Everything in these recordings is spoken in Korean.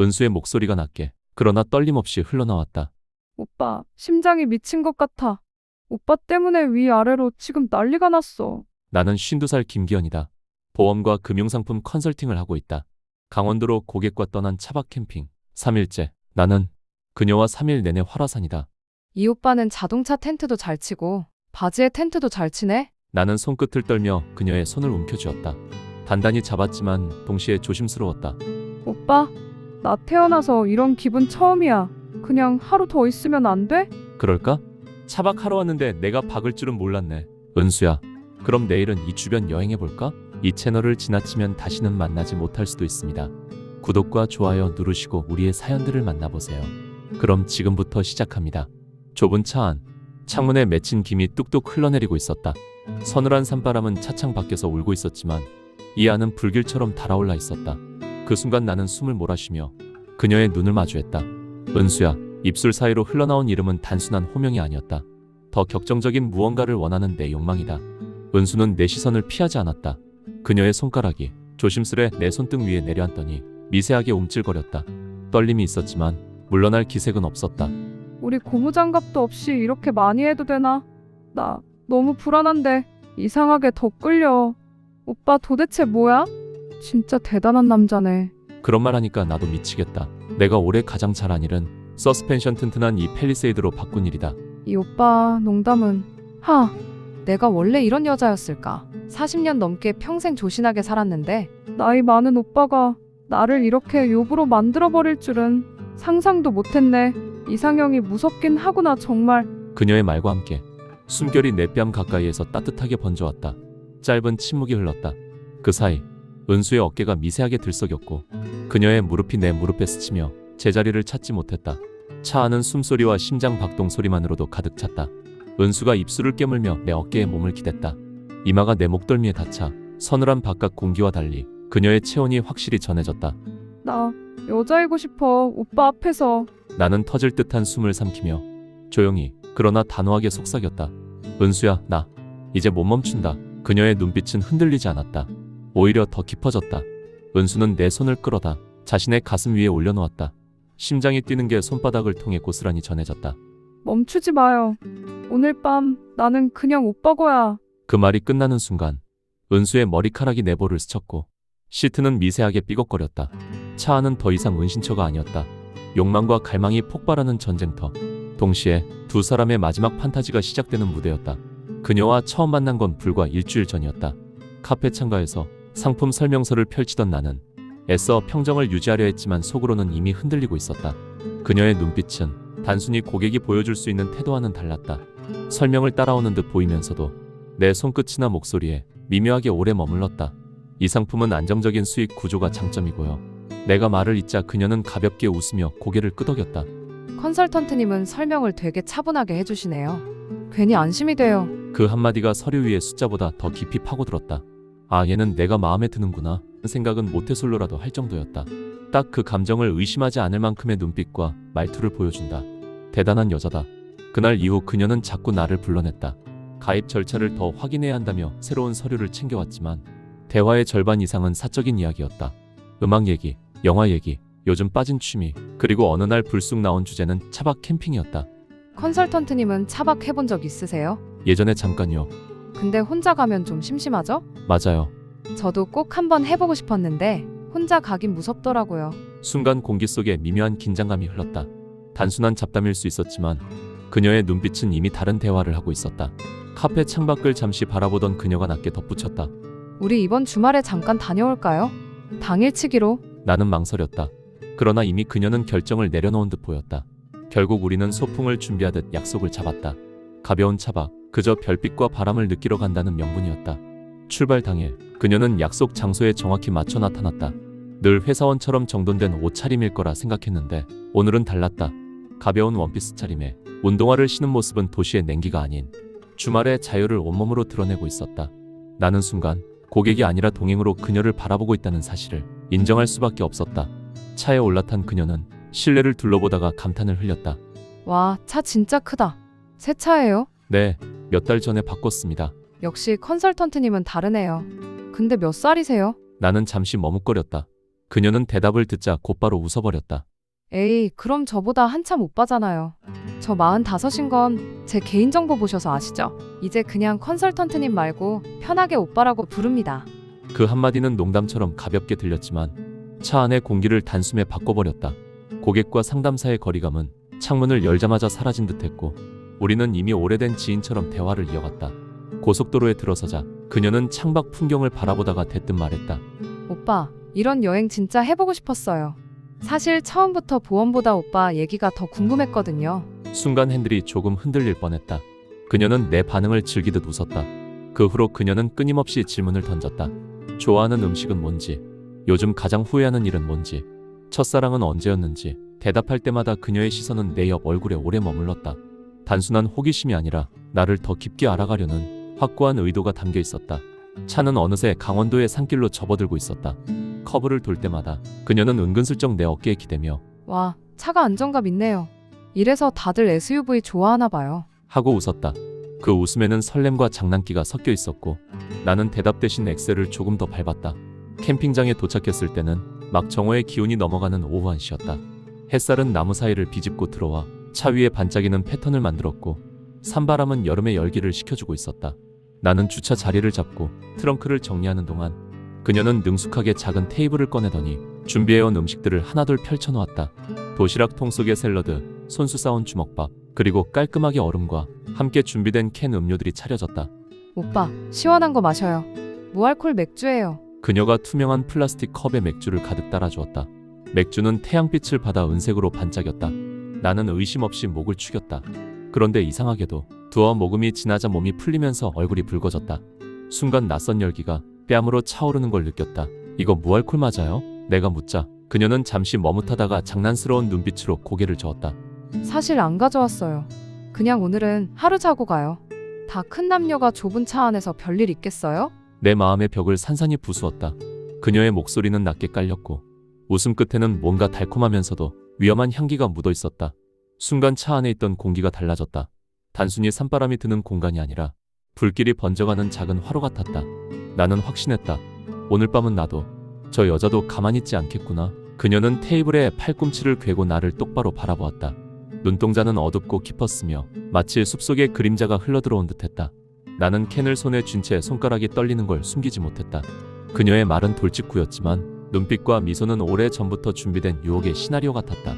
은수의 목소리가 낮게 그러나 떨림없이 흘러나왔다. 오빠, 심장이 미친 것 같아. 오빠 때문에 위아래로 지금 난리가 났어. 나는 52살 김기현이다. 보험과 금융상품 컨설팅을 하고 있다. 강원도로 고객과 떠난 차박 캠핑. 3일째. 나는 그녀와 3일 내내 활화산이다. 이 오빠는 자동차 텐트도 잘 치고 바지에 텐트도 잘 치네? 나는 손끝을 떨며 그녀의 손을 움켜쥐었다. 단단히 잡았지만 동시에 조심스러웠다. 오빠, 나 태어나서 이런 기분 처음이야. 그냥 하루 더 있으면 안 돼? 그럴까? 차박하러 왔는데 내가 박을 줄은 몰랐네. 은수야, 그럼 내일은 이 주변 여행해볼까? 이 채널을 지나치면 다시는 만나지 못할 수도 있습니다. 구독과 좋아요 누르시고 우리의 사연들을 만나보세요. 그럼 지금부터 시작합니다. 좁은 차 안, 창문에 맺힌 김이 뚝뚝 흘러내리고 있었다. 서늘한 산바람은 차창 밖에서 울고 있었지만 이 안은 불길처럼 달아올라 있었다. 그 순간 나는 숨을 몰아쉬며 그녀의 눈을 마주했다. 은수야, 입술 사이로 흘러나온 이름은 단순한 호명이 아니었다. 더 격정적인 무언가를 원하는 내 욕망이다. 은수는 내 시선을 피하지 않았다. 그녀의 손가락이 조심스레 내 손등 위에 내려앉더니 미세하게 움찔거렸다. 떨림이 있었지만 물러날 기색은 없었다. 우리 고무장갑도 없이 이렇게 많이 해도 되나? 나 너무 불안한데 이상하게 더 끌려. 오빠 도대체 뭐야? 진짜 대단한 남자네. 그런 말 하니까 나도 미치겠다. 내가 올해 가장 잘한 일은 서스펜션 튼튼한 이 펠리세이드로 바꾼 일이다. 이 오빠 농담은 하 내가 원래 이런 여자였을까? 40년 넘게 평생 조신하게 살았는데 나이 많은 오빠가 나를 이렇게 욕으로 만들어 버릴 줄은 상상도 못했네. 이상형이 무섭긴 하구나 정말. 그녀의 말과 함께 숨결이 내 뺨 가까이에서 따뜻하게 번져왔다. 짧은 침묵이 흘렀다. 그 사이 은수의 어깨가 미세하게 들썩였고 그녀의 무릎이 내 무릎에 스치며 제자리를 찾지 못했다. 차 안은 숨소리와 심장 박동 소리만으로도 가득 찼다. 은수가 입술을 깨물며 내 어깨에 몸을 기댔다. 이마가 내 목덜미에 닿자 서늘한 바깥 공기와 달리 그녀의 체온이 확실히 전해졌다. 나 여자이고 싶어 오빠 앞에서. 나는 터질 듯한 숨을 삼키며 조용히 그러나 단호하게 속삭였다. 은수야, 나 이제 못 멈춘다. 그녀의 눈빛은 흔들리지 않았다. 오히려 더 깊어졌다. 은수는 내 손을 끌어다 자신의 가슴 위에 올려놓았다. 심장이 뛰는 게 손바닥을 통해 고스란히 전해졌다. 멈추지 마요. 오늘 밤 나는 그냥 오빠 거야. 그 말이 끝나는 순간 은수의 머리카락이 내 볼을 스쳤고 시트는 미세하게 삐걱거렸다. 차 안은 더 이상 은신처가 아니었다. 욕망과 갈망이 폭발하는 전쟁터. 동시에 두 사람의 마지막 판타지가 시작되는 무대였다. 그녀와 처음 만난 건 불과 일주일 전이었다. 카페 창가에서 상품 설명서를 펼치던 나는 애써 평정을 유지하려 했지만 속으로는 이미 흔들리고 있었다. 그녀의 눈빛은 단순히 고객이 보여줄 수 있는 태도와는 달랐다. 설명을 따라오는 듯 보이면서도 내 손끝이나 목소리에 미묘하게 오래 머물렀다. 이 상품은 안정적인 수익 구조가 장점이고요. 내가 말을 잇자 그녀는 가볍게 웃으며 고개를 끄덕였다. 컨설턴트님은 설명을 되게 차분하게 해주시네요. 괜히 안심이 돼요. 그 한마디가 서류 위의 숫자보다 더 깊이 파고들었다. 아, 얘는 내가 마음에 드는구나. 생각은 모태솔로라도 할 정도였다. 딱 그 감정을 의심하지 않을 만큼의 눈빛과 말투를 보여준다. 대단한 여자다. 그날 이후 그녀는 자꾸 나를 불러냈다. 가입 절차를 더 확인해야 한다며 새로운 서류를 챙겨왔지만 대화의 절반 이상은 사적인 이야기였다. 음악 얘기, 영화 얘기, 요즘 빠진 취미, 그리고 어느 날 불쑥 나온 주제는 차박 캠핑이었다. 컨설턴트님은 차박 해본 적 있으세요? 예전에 잠깐요. 근데 혼자 가면 좀 심심하죠? 맞아요. 저도 꼭 한번 해보고 싶었는데 혼자 가긴 무섭더라고요. 순간 공기 속에 미묘한 긴장감이 흘렀다. 단순한 잡담일 수 있었지만 그녀의 눈빛은 이미 다른 대화를 하고 있었다. 카페 창밖을 잠시 바라보던 그녀가 낮게 덧붙였다. 우리 이번 주말에 잠깐 다녀올까요? 당일치기로 나는 망설였다. 그러나 이미 그녀는 결정을 내려놓은 듯 보였다. 결국 우리는 소풍을 준비하듯 약속을 잡았다. 가벼운 차박, 그저 별빛과 바람을 느끼러 간다는 명분이었다. 출발 당일, 그녀는 약속 장소에 정확히 맞춰 나타났다. 늘 회사원처럼 정돈된 옷차림일 거라 생각했는데 오늘은 달랐다. 가벼운 원피스 차림에 운동화를 신은 모습은 도시의 냉기가 아닌 주말의 자유를 온몸으로 드러내고 있었다. 나는 순간 고객이 아니라 동행으로 그녀를 바라보고 있다는 사실을 인정할 수밖에 없었다. 차에 올라탄 그녀는 실내를 둘러보다가 감탄을 흘렸다. 와, 차 진짜 크다. 새 차예요? 네, 몇 달 전에 바꿨습니다. 역시 컨설턴트님은 다르네요. 근데 몇 살이세요? 나는 잠시 머뭇거렸다. 그녀는 대답을 듣자 곧바로 웃어버렸다. 에이, 그럼 저보다 한참 오빠잖아요. 저 45인 건 제 개인정보 보셔서 아시죠? 이제 그냥 컨설턴트님 말고 편하게 오빠라고 부릅니다. 그 한마디는 농담처럼 가볍게 들렸지만 차 안의 공기를 단숨에 바꿔버렸다. 고객과 상담사의 거리감은 창문을 열자마자 사라진 듯했고 우리는 이미 오래된 지인처럼 대화를 이어갔다. 고속도로에 들어서자 그녀는 창밖 풍경을 바라보다가 대뜸 말했다. 오빠, 이런 여행 진짜 해보고 싶었어요. 사실 처음부터 보험보다 오빠 얘기가 더 궁금했거든요. 순간 핸들이 조금 흔들릴 뻔했다. 그녀는 내 반응을 즐기듯 웃었다. 그 후로 그녀는 끊임없이 질문을 던졌다. 좋아하는 음식은 뭔지, 요즘 가장 후회하는 일은 뭔지, 첫사랑은 언제였는지 대답할 때마다 그녀의 시선은 내 옆 얼굴에 오래 머물렀다. 단순한 호기심이 아니라 나를 더 깊게 알아가려는 확고한 의도가 담겨 있었다. 차는 어느새 강원도의 산길로 접어들고 있었다. 커브를 돌 때마다 그녀는 은근슬쩍 내 어깨에 기대며 와, 차가 안정감 있네요. 이래서 다들 SUV 좋아하나 봐요. 하고 웃었다. 그 웃음에는 설렘과 장난기가 섞여 있었고 나는 대답 대신 엑셀을 조금 더 밟았다. 캠핑장에 도착했을 때는 막 정오의 기온이 넘어가는 오후 1시였다. 햇살은 나무 사이를 비집고 들어와 차 위에 반짝이는 패턴을 만들었고 산바람은 여름의 열기를 식혀주고 있었다. 나는 주차 자리를 잡고 트렁크를 정리하는 동안 그녀는 능숙하게 작은 테이블을 꺼내더니 준비해온 음식들을 하나둘 펼쳐놓았다. 도시락 통 속에 샐러드, 손수 싸온 주먹밥, 그리고 깔끔하게 얼음과 함께 준비된 캔 음료들이 차려졌다. 오빠, 시원한 거 마셔요. 무알콜 맥주예요. 그녀가 투명한 플라스틱 컵에 맥주를 가득 따라주었다. 맥주는 태양빛을 받아 은색으로 반짝였다. 나는 의심 없이 목을 축였다. 그런데 이상하게도 두어 모금이 지나자 몸이 풀리면서 얼굴이 붉어졌다. 순간 낯선 열기가 뺨으로 차오르는 걸 느꼈다. 이거 무알콜 맞아요? 내가 묻자 그녀는 잠시 머뭇하다가 장난스러운 눈빛으로 고개를 저었다. 사실 안 가져왔어요. 그냥 오늘은 하루 자고 가요. 다 큰 남녀가 좁은 차 안에서 별일 있겠어요? 내 마음의 벽을 산산이 부수었다. 그녀의 목소리는 낮게 깔렸고 웃음 끝에는 뭔가 달콤하면서도 위험한 향기가 묻어 있었다. 순간 차 안에 있던 공기가 달라졌다. 단순히 산바람이 드는 공간이 아니라 불길이 번져가는 작은 화로 같았다. 나는 확신했다. 오늘 밤은 나도 저 여자도 가만히 있지 않겠구나. 그녀는 테이블에 팔꿈치를 괴고 나를 똑바로 바라보았다. 눈동자는 어둡고 깊었으며 마치 숲속에 그림자가 흘러들어온 듯했다. 나는 캔을 손에 쥔 채 손가락이 떨리는 걸 숨기지 못했다. 그녀의 말은 돌직구였지만 눈빛과 미소는 오래 전부터 준비된 유혹의 시나리오 같았다.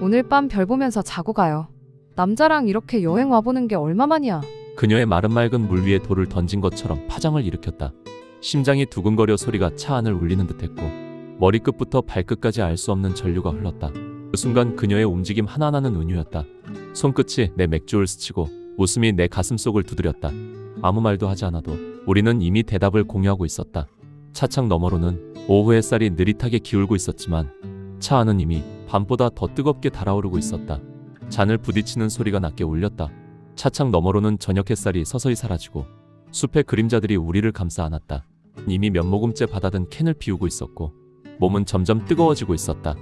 오늘 밤 별 보면서 자고 가요. 남자랑 이렇게 여행 와보는 게 얼마만이야. 그녀의 마른 맑은 물 위에 돌을 던진 것처럼 파장을 일으켰다. 심장이 두근거려 소리가 차 안을 울리는 듯했고 머리끝부터 발끝까지 알 수 없는 전류가 흘렀다. 그 순간 그녀의 움직임 하나하나는 은유였다. 손끝이 내 맥주를 스치고 웃음이 내 가슴속을 두드렸다. 아무 말도 하지 않아도 우리는 이미 대답을 공유하고 있었다. 차창 너머로는 오후 햇살이 느릿하게 기울고 있었지만 차 안은 이미 밤보다 더 뜨겁게 달아오르고 있었다. 잔을 부딪히는 소리가 낮게 울렸다. 차창 너머로는 저녁 햇살이 서서히 사라지고 숲의 그림자들이 우리를 감싸 안았다. 이미 몇 모금째 받아든 캔을 비우고 있었고 몸은 점점 뜨거워지고 있었다.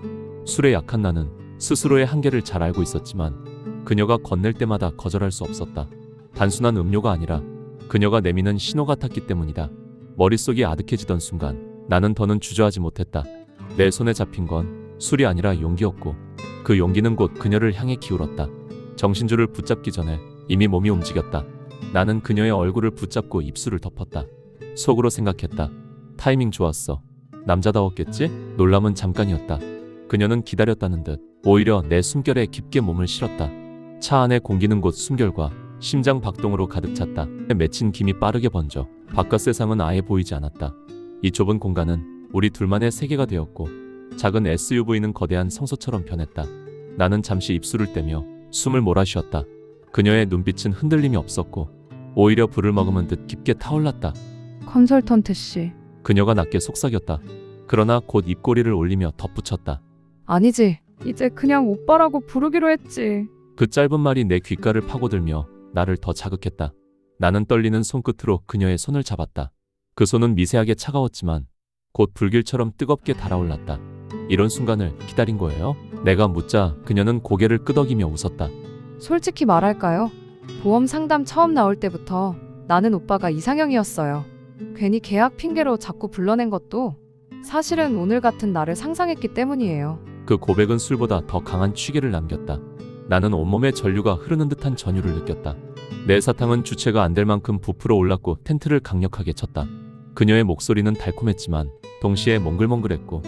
술에 약한 나는 스스로의 한계를 잘 알고 있었지만 그녀가 건넬 때마다 거절할 수 없었다. 단순한 음료가 아니라 그녀가 내미는 신호 같았기 때문이다. 머릿속이 아득해지던 순간 나는 더는 주저하지 못했다. 내 손에 잡힌 건 술이 아니라 용기였고 그 용기는 곧 그녀를 향해 기울었다. 정신줄을 붙잡기 전에 이미 몸이 움직였다. 나는 그녀의 얼굴을 붙잡고 입술을 덮었다. 속으로 생각했다. 타이밍 좋았어. 남자다웠겠지? 놀람은 잠깐이었다. 그녀는 기다렸다는 듯 오히려 내 숨결에 깊게 몸을 실었다. 차 안의 공기는 곧 숨결과 심장 박동으로 가득 찼다. 맺힌 김이 빠르게 번져 바깥 세상은 아예 보이지 않았다. 이 좁은 공간은 우리 둘만의 세계가 되었고 작은 SUV는 거대한 성소처럼 변했다. 나는 잠시 입술을 떼며 숨을 몰아 쉬었다. 그녀의 눈빛은 흔들림이 없었고 오히려 불을 머금은 듯 깊게 타올랐다. 컨설턴트 씨. 그녀가 낮게 속삭였다. 그러나 곧 입꼬리를 올리며 덧붙였다. 아니지. 이제 그냥 오빠라고 부르기로 했지. 그 짧은 말이 내 귓가를 파고들며 나를 더 자극했다. 나는 떨리는 손끝으로 그녀의 손을 잡았다. 그 손은 미세하게 차가웠지만 곧 불길처럼 뜨겁게 달아올랐다. 이런 순간을 기다린 거예요? 내가 묻자 그녀는 고개를 끄덕이며 웃었다. 솔직히 말할까요? 보험 상담 처음 나올 때부터 나는 오빠가 이상형이었어요. 괜히 계약 핑계로 자꾸 불러낸 것도 사실은 오늘 같은 날을 상상했기 때문이에요. 그 고백은 술보다 더 강한 취계를 남겼다. 나는 온몸에 전류가 흐르는 듯한 전율을 느꼈다. 내 사탕은 주체가 안 될 만큼 부풀어 올랐고 텐트를 강력하게 쳤다. 그녀의 목소리는 달콤했지만 동시에 몽글몽글했고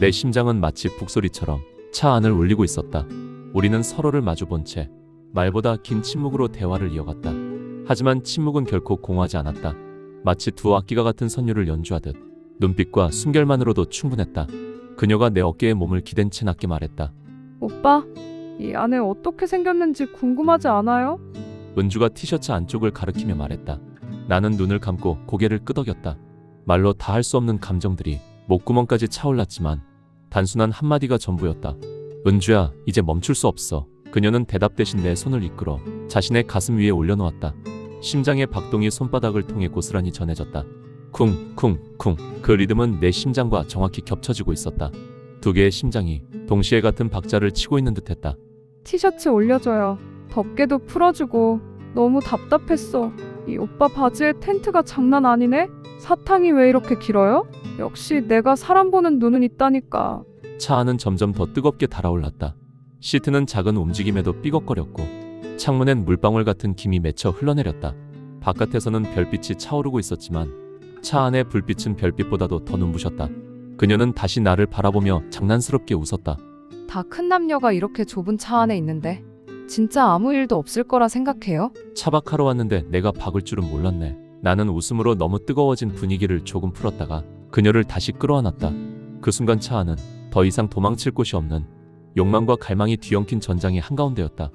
내 심장은 마치 북소리처럼 차 안을 울리고 있었다. 우리는 서로를 마주본 채 말보다 긴 침묵으로 대화를 이어갔다. 하지만 침묵은 결코 공하지 않았다. 마치 두 악기가 같은 선율을 연주하듯 눈빛과 숨결만으로도 충분했다. 그녀가 내 어깨에 몸을 기댄 채 낮게 말했다. 오빠, 이 안에 어떻게 생겼는지 궁금하지 않아요? 은주가 티셔츠 안쪽을 가리키며 말했다. 나는 눈을 감고 고개를 끄덕였다. 말로 다 할 수 없는 감정들이 목구멍까지 차올랐지만 단순한 한마디가 전부였다. 은주야, 이제 멈출 수 없어. 그녀는 대답 대신 내 손을 이끌어 자신의 가슴 위에 올려놓았다. 심장의 박동이 손바닥을 통해 고스란히 전해졌다. 쿵, 쿵, 쿵. 그 리듬은 내 심장과 정확히 겹쳐지고 있었다. 두 개의 심장이 동시에 같은 박자를 치고 있는 듯했다. 티셔츠 올려줘요. 덮개도 풀어주고 너무 답답했어. 이 오빠 바지에 텐트가 장난 아니네? 사탕이 왜 이렇게 길어요? 역시 내가 사람 보는 눈은 있다니까. 차 안은 점점 더 뜨겁게 달아올랐다. 시트는 작은 움직임에도 삐걱거렸고 창문엔 물방울 같은 김이 맺혀 흘러내렸다. 바깥에서는 별빛이 차오르고 있었지만 차 안의 불빛은 별빛보다도 더 눈부셨다. 그녀는 다시 나를 바라보며 장난스럽게 웃었다. 다 큰 남녀가 이렇게 좁은 차 안에 있는데 진짜 아무 일도 없을 거라 생각해요? 차박하러 왔는데 내가 박을 줄은 몰랐네. 나는 웃음으로 너무 뜨거워진 분위기를 조금 풀었다가 그녀를 다시 끌어안았다. 그 순간 차 안은 더 이상 도망칠 곳이 없는 욕망과 갈망이 뒤엉킨 전장의 한가운데였다.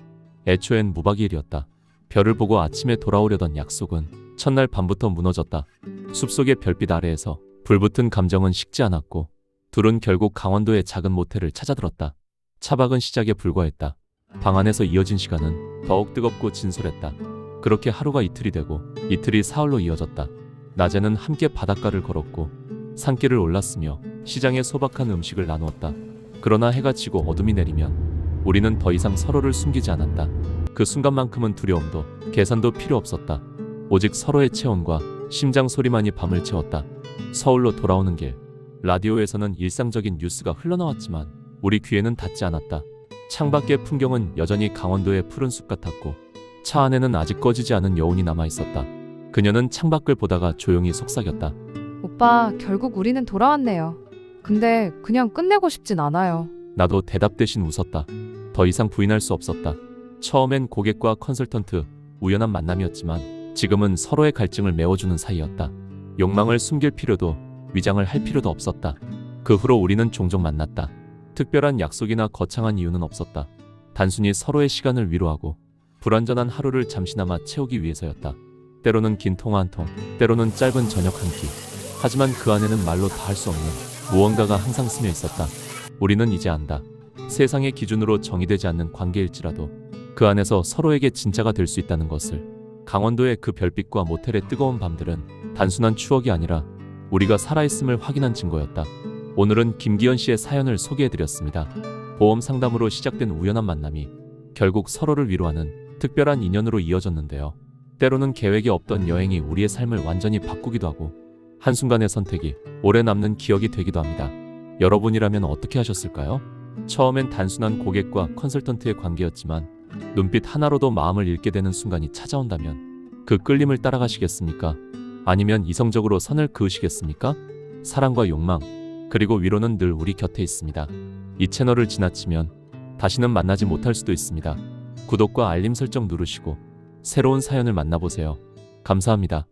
애초엔 무박이 일이었다. 별을 보고 아침에 돌아오려던 약속은 첫날 밤부터 무너졌다. 숲속의 별빛 아래에서 불붙은 감정은 식지 않았고 둘은 결국 강원도의 작은 모텔을 찾아들었다. 차박은 시작에 불과했다. 방 안에서 이어진 시간은 더욱 뜨겁고 진솔했다. 그렇게 하루가 이틀이 되고 이틀이 사흘로 이어졌다. 낮에는 함께 바닷가를 걸었고 산길을 올랐으며 시장에 소박한 음식을 나누었다. 그러나 해가 지고 어둠이 내리면 우리는 더 이상 서로를 숨기지 않았다. 그 순간만큼은 두려움도 계산도 필요 없었다. 오직 서로의 체온과 심장 소리만이 밤을 채웠다. 서울로 돌아오는 길 라디오에서는 일상적인 뉴스가 흘러나왔지만 우리 귀에는 닿지 않았다. 창밖의 풍경은 여전히 강원도의 푸른 숲 같았고 차 안에는 아직 꺼지지 않은 여운이 남아 있었다. 그녀는 창밖을 보다가 조용히 속삭였다. 오빠, 결국 우리는 돌아왔네요. 근데 그냥 끝내고 싶진 않아요. 나도 대답 대신 웃었다. 더 이상 부인할 수 없었다. 처음엔 고객과 컨설턴트 우연한 만남이었지만 지금은 서로의 갈증을 메워주는 사이였다. 욕망을 숨길 필요도 위장을 할 필요도 없었다. 그 후로 우리는 종종 만났다. 특별한 약속이나 거창한 이유는 없었다. 단순히 서로의 시간을 위로하고 불완전한 하루를 잠시나마 채우기 위해서였다. 때로는 긴 통화 한 통, 때로는 짧은 저녁 한 끼. 하지만 그 안에는 말로 다 할 수 없는 무언가가 항상 스며 있었다. 우리는 이제 안다. 세상의 기준으로 정의되지 않는 관계일지라도 그 안에서 서로에게 진짜가 될 수 있다는 것을. 강원도의 그 별빛과 모텔의 뜨거운 밤들은 단순한 추억이 아니라 우리가 살아있음을 확인한 증거였다. 오늘은 김기현 씨의 사연을 소개해드렸습니다. 보험 상담으로 시작된 우연한 만남이 결국 서로를 위로하는 특별한 인연으로 이어졌는데요. 때로는 계획이 없던 여행이 우리의 삶을 완전히 바꾸기도 하고 한순간의 선택이 오래 남는 기억이 되기도 합니다. 여러분이라면 어떻게 하셨을까요? 처음엔 단순한 고객과 컨설턴트의 관계였지만 눈빛 하나로도 마음을 읽게 되는 순간이 찾아온다면 그 끌림을 따라가시겠습니까? 아니면 이성적으로 선을 그으시겠습니까? 사랑과 욕망, 그리고 위로는 늘 우리 곁에 있습니다. 이 채널을 지나치면 다시는 만나지 못할 수도 있습니다. 구독과 알림 설정 누르시고 새로운 사연을 만나보세요. 감사합니다.